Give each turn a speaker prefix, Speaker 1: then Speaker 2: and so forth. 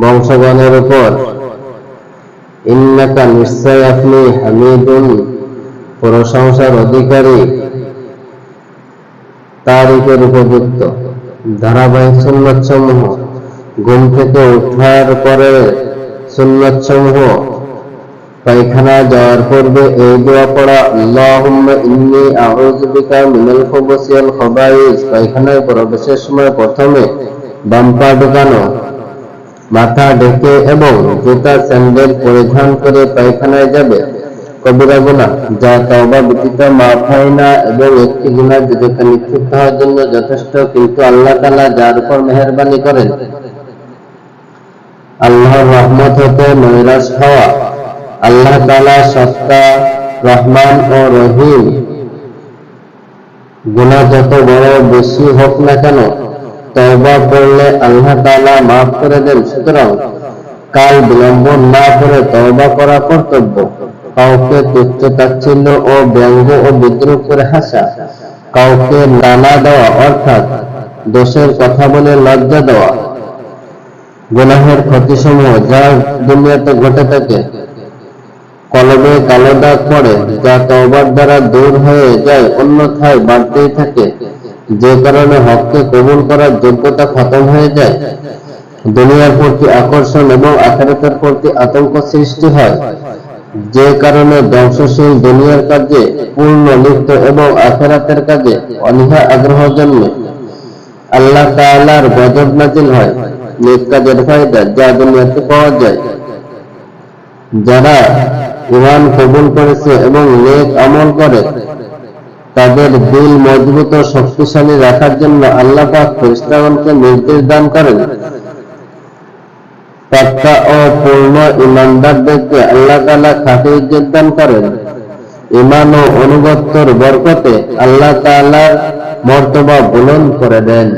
Speaker 1: বংশগণের উপর। ইন্নাকা নিশ্চয় আপনি হামিদুন, প্রশংসার অধিকারী। তারিখের উপযুক্ত। ধারাবাহিক সুন্নত সমূহ ঘুম থেকে উঠার পরে সুন্নত সমূহ পায়খানা যাওয়ার পূর্বে এই দোয়া পড়া, আল্লাহুম্মা ইন্নী আউযু বিকা মিনাল খুবুসি ওয়াল খাবাইস পায়খানায় প্রবেশের সময় প্রথমে বাম পা ঢোকানো, মাথা ঢেকে এবং জুতা স্যান্ডেল পরিধান করে পায়খানায় যাবে। কবিরা গুনাহ যা তওবা ব্যতীত মাফ হয় না এবং একটি গুনাহ যেটাকে নিক্ষিপ্ত হওয়ার জন্য যথেষ্ট, কিন্তু আল্লাহ তাআলা যার উপর মেহেরবানি করেন, আল্লাহর রহমত হতে নৈরাশ হওয়া আল্লাহ তাআলা সত্তা রহমান ও রহিম। গুনাহ যত বড় বেশি হোক না কেন, তওবা করলে আল্লাহ তাআলা মাফ করে দেন। সুতরাং কাল বিলম্ব না করে তওবা করা কর্তব্য। কাউকে তুচ্ছ তাচ্ছিল্য ও ব্যঙ্গ ও বিদ্রুপ করে হাসা, কাউকে নানা দেওয়া অর্থাৎ দোষের কথা বলে লজ্জা দেওয়া। গুনাহের ক্ষতিসমূহ যা দুনিয়াতে ঘটে থাকে কলবে কালো দাগ পড়ে, যা তওবার দ্বারা দূর হয়ে যায়, অন্যথায় বাড়তেই থাকে। যে কারণে হককে কবুল করার যোগ্যতা খতম হয়ে যায়। দুনিয়ার প্রতি আকর্ষণ এবং আখেরাতের প্রতি আতঙ্ক সৃষ্টি হয়। যে কারণে ধ্বংসশীল দুনিয়ার কাজে পূর্ণ লিপ্ত এবং আখেরাতের কাজে অনীহা আগ্রহ জন্মে। আল্লাহ তাআলার গজব নাজিল হয়, নেক কাজের ফায়দা যা দুনিয়াতে পাওয়া যায়। যারা ইমান কবুল করেছে এবং নেক আমল করে, তাদের দিল মজবুত ও শক্তিশালী রাখার জন্য আল্লাহ পাক ফেরেশতাগণকে নির্দেশ দান করেন। পাক্কা ও পূর্ণ ইমানদারদেরকে আল্লাহ তাআলা খাঁটি ইজ্জত দান করেন। ইমান ও অনুগত্যর বরকতে আল্লাহ তাআলার মর্তবা বুলন্দ করে দেন।